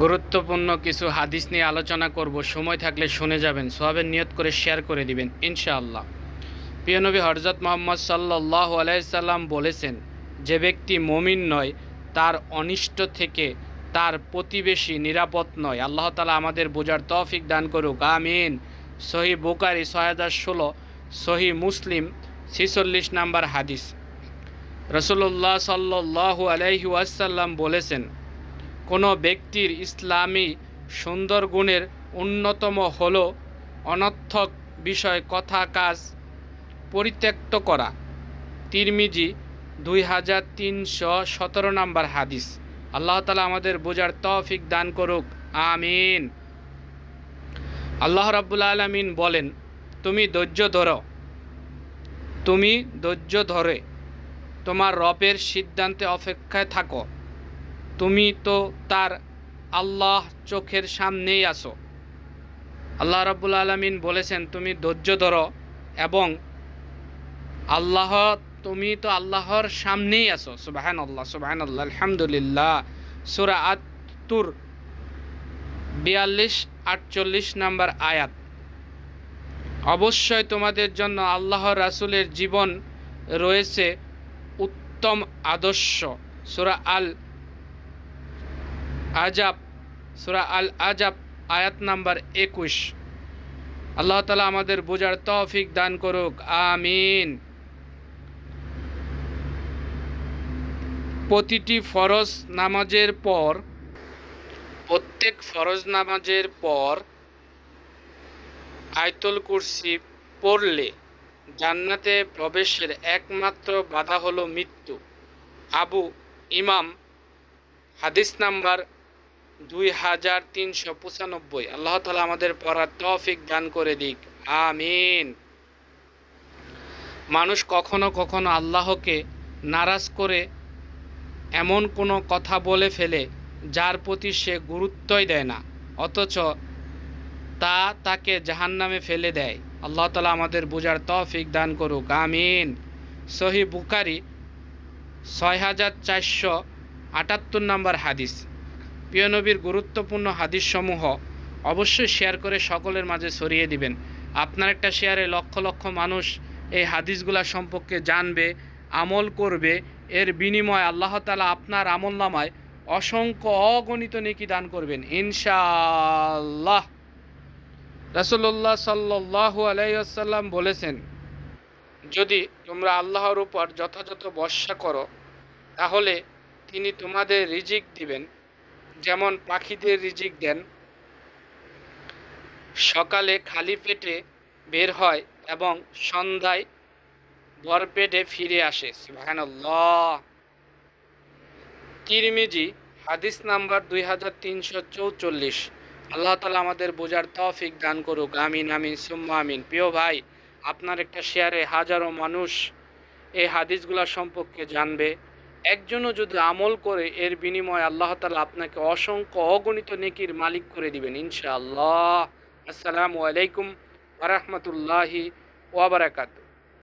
গুরুত্বপূর্ণ কিছু হাদিস নিয়ে আলোচনা করব। সময় থাকলে শুনে যাবেন। সোহাবের নিয়ত করে শেয়ার করে দিবেন, ইনশাআল্লাহ। প্রিয় নবী হরজত মোহাম্মদ সাল্লাহ আলাইসাল্লাম বলেছেন, যে ব্যক্তি মমিন নয়, তার অনিষ্ট থেকে তার প্রতিবেশী নিরাপদ নয়। আল্লাহ তালা আমাদের বোঝার তৌফিক দান করুক। আমিন। সহি বুকারি ছয় হাজার ষোলো। সহি মুসলিম, ছিচল্লিশ নাম্বার হাদিস। রসুল্লাহ সাল্লু আলাইহি ওয়াসাল্লাম বলেছেন কোনো ব্যক্তির ইসলামী সুন্দর গুণের অন্যতম হল অনর্থক বিষয় কথা কাজ পরিত্যক্ত করা। তিরমিজি দুই হাজার তিনশো সতেরো নম্বর হাদিস। আল্লাহ তালা আমাদের বোঝার তৌফিক দান করুক। আমিন। আল্লাহ রাব্বুল আলমিন বলেন, তুমি ধৈর্য ধরো। তুমি ধৈর্য ধরে। তোমার রবের সিদ্ধান্তে অপেক্ষায় থাকো। তুমি তো তার আল্লাহ চোখের সামনেই আছো। আল্লাহ রাব্বুল আলমিন বলেছেন, তুমি ধৈর্য ধরো এবং আল্লাহ, তুমি তো আল্লাহর সামনেই আছো। সুবাহান আল্লাহ সুবাহান আল্লাহ আলহামদুলিল্লাহ। সুরা আত্তুর, বিয়াল্লিশ, আটচল্লিশ নাম্বার আয়াত। অবশ্যই তোমাদের জন্য আল্লাহ রাসুলের জীবন রয়েছে উত্তম আদর্শ। সুরা আল আজাব, সুরা আল আজাব আয়াত নাম্বার একুশ। আল্লাহ তালা আমাদের বোঝার তৌফিক দান করুক, আমিন। প্রতিটি ফরজ নামাজের পর, প্রত্যেক ফরজ নামাজের পর আয়তুল কুরসি পড়লে জান্নাতে প্রবেশের একমাত্র বাধা হলো মৃত্যু। আবু ইমাম, হাদিস নাম্বার দুই হাজার তিনশো পঁচানব্বই। আল্লাহ তালা আমাদের পড়ার তফিক দান করে দিক। আমিন। মানুষ কখনো কখনো আল্লাহকে নারাজ করে এমন কোনো কথা বলে ফেলে, যার প্রতি সে গুরুত্বই দেয় না, অথচ তা তাকে জাহান্নামে ফেলে দেয়। আল্লাহ তালা আমাদের বোঝার তফিক দান করুক। আমিন। সহি বুকারি ছয় হাজার চারশো আটাত্তর নম্বর হাদিস। প্রিয় নবীর গুরুত্বপূর্ণ হাদিসসমূহ অবশ্যই শেয়ার করে সকলের মাঝে ছড়িয়ে দিবেন। আপনার একটা শেয়ারে লক্ষ লক্ষ মানুষ এই হাদিসগুলা সম্পর্কে জানবে, আমল করবে। এর বিনিময়ে আল্লাহ তালা আপনার আমল নামায় অসংখ্য অগণিত নেকি দান করবেন ইনশাল্লাহ রাসুল্লাহ সাল্লু আলাইসাল্লাম বলেছেন, যদি তোমরা আল্লাহর উপর যথাযথ বর্ষা করো, তাহলে তিনি তোমাদের রিজিক দিবেন। যেমন পাখিদের রিজিক দেন, সকালে খালি পেটে বের হয় এবং সন্ধ্যায় ভরপেটে ফিরে আসে তিরমিজি, হাদিস নাম্বার দুই হাজার তিনশো চৌচল্লিশ। আল্লাহ তালা আমাদের বোঝার তৌফিক দান করুক, আমিন আমিন, সুম্মা, আমিন। প্রিয় ভাই, আপনার একটা শেয়ারে হাজারো মানুষ এই হাদিসগুলা সম্পর্কে জানবে। একজনও যদি আমল করে, এর বিনিময়ে আল্লাহ তালা আপনাকে অসংখ্য অগণিত নেকির মালিক করে দিবেন, ইনশাআল্লাহ। আসসালামু আলাইকুম আরহামতুল্লাহি ওয়াবারাকাতু